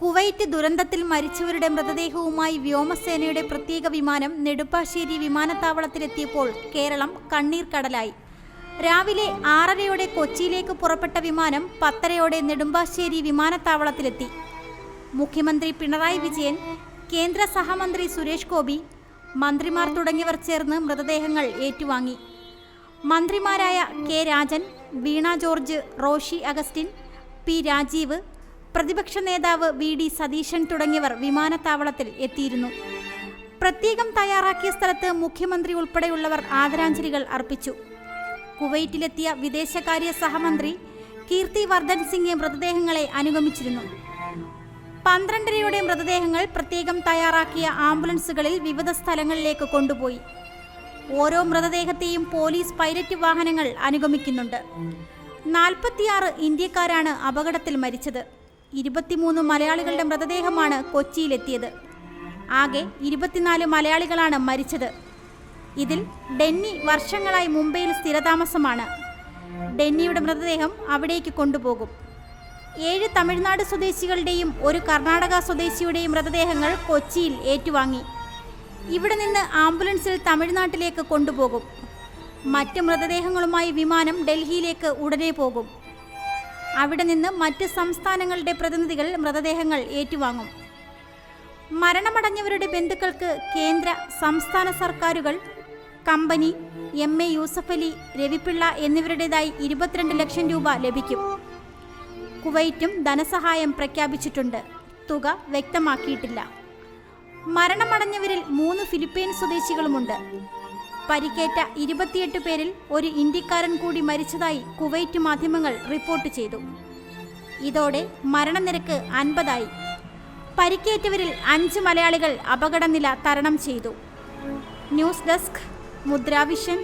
Kuwait ദുരന്തത്തിൽ മരിച്ചവരുടെ മൃതദേഹവുമായി വ്യോമസേനയുടെ പ്രത്യേക വിമാനം നെടുമ്പാശ്ശേരി വിമാനത്താവളത്തിലെത്തിയപ്പോൾ കേരളം കണ്ണീർ കടലായി. രാവിലെ ആറരയോടെ കൊച്ചിയിലേക്ക് പുറപ്പെട്ട വിമാനം പത്തരയോടെ നെടുമ്പാശ്ശേരി വിമാനത്താവളത്തിലെത്തി. മുഖ്യമന്ത്രി പിണറായി വിജയൻ കേന്ദ്ര സഹമന്ത്രി സുരേഷ് ഗോപി മന്ത്രിമാർ തുടങ്ങിയവർ ചേർന്ന് മൃതദേഹങ്ങൾ ഏറ്റുവാങ്ങി. മന്ത്രിമാരായ കെ രാജൻ വീണ ജോർജ് റോഷി അഗസ്റ്റിൻ പി രാജീവ് പ്രതിപക്ഷ നേതാവ് വി ഡി സതീശൻ തുടങ്ങിയവർ വിമാനത്താവളത്തിൽ എത്തിയിരുന്നു. പ്രത്യേകം തയ്യാറാക്കിയ സ്ഥലത്ത് മുഖ്യമന്ത്രി ഉൾപ്പെടെയുള്ളവർ ആദരാഞ്ജലികൾ അർപ്പിച്ചു. കുവൈറ്റിലെത്തിയ വിദേശകാര്യ സഹമന്ത്രി കീർത്തി വർദ്ധൻ സിംഗ് മൃതദേഹങ്ങളെ അനുഗമിച്ചിരുന്നു. പന്ത്രണ്ടരയുടെ മൃതദേഹങ്ങൾ പ്രത്യേകം തയ്യാറാക്കിയ ആംബുലൻസുകളിൽ വിവിധ സ്ഥലങ്ങളിലേക്ക് കൊണ്ടുപോയി. ഓരോ മൃതദേഹത്തെയും പോലീസ് പൈലറ്റ് വാഹനങ്ങൾ അനുഗമിക്കുന്നുണ്ട്. നാൽപ്പത്തിയാറ് ഇന്ത്യക്കാരാണ് അപകടത്തിൽ മരിച്ചത്. ഇരുപത്തിമൂന്ന് മലയാളികളുടെ മൃതദേഹമാണ് കൊച്ചിയിലെത്തിയത്. ആകെ ഇരുപത്തിനാല് മലയാളികളാണ് മരിച്ചത്. ഇതിൽ ഡെന്നി വർഷങ്ങളായി മുംബൈയിൽ സ്ഥിരതാമസമാണ്. ഡെന്നിയുടെ മൃതദേഹം അവിടേക്ക് കൊണ്ടുപോകും. ഏഴ് തമിഴ്നാട് സ്വദേശികളുടെയും ഒരു കർണാടക സ്വദേശിയുടെയും മൃതദേഹങ്ങൾ കൊച്ചിയിൽ ഏറ്റുവാങ്ങി. ഇവിടെ നിന്ന് ആംബുലൻസിൽ തമിഴ്നാട്ടിലേക്ക് കൊണ്ടുപോകും. മറ്റ് മൃതദേഹങ്ങളുമായി വിമാനം ഡൽഹിയിലേക്ക് ഉടനെ പോകും. അവിടെ നിന്ന് മറ്റ് സംസ്ഥാനങ്ങളുടെ പ്രതിനിധികൾ മൃതദേഹങ്ങൾ ഏറ്റുവാങ്ങും. മരണമടഞ്ഞവരുടെ ബന്ധുക്കൾക്ക് കേന്ദ്ര സംസ്ഥാന സർക്കാരുകൾ company M A Yusuffali Ravi Pillai എന്നിവരുടേതായി ഇരുപത്തിരണ്ട് ലക്ഷം രൂപ ലഭിക്കും. കുവൈറ്റും ധനസഹായം പ്രഖ്യാപിച്ചിട്ടുണ്ട്. തുക വ്യക്തമാക്കിയിട്ടില്ല. മരണമടഞ്ഞവരിൽ മൂന്ന് ഫിലിപ്പീൻ സ്വദേശികളുമുണ്ട്. പരിക്കേറ്റ ഇരുപത്തിയെട്ട് പേരിൽ ഒരു ഇന്ത്യക്കാരൻ കൂടി മരിച്ചതായി കുവൈറ്റ് മാധ്യമങ്ങൾ റിപ്പോർട്ട് ചെയ്തു. ഇതോടെ മരണനിരക്ക് അൻപതായി. പരിക്കേറ്റവരിൽ അഞ്ച് മലയാളികൾ അപകടനില തരണം ചെയ്തു. News desk Mudra Vision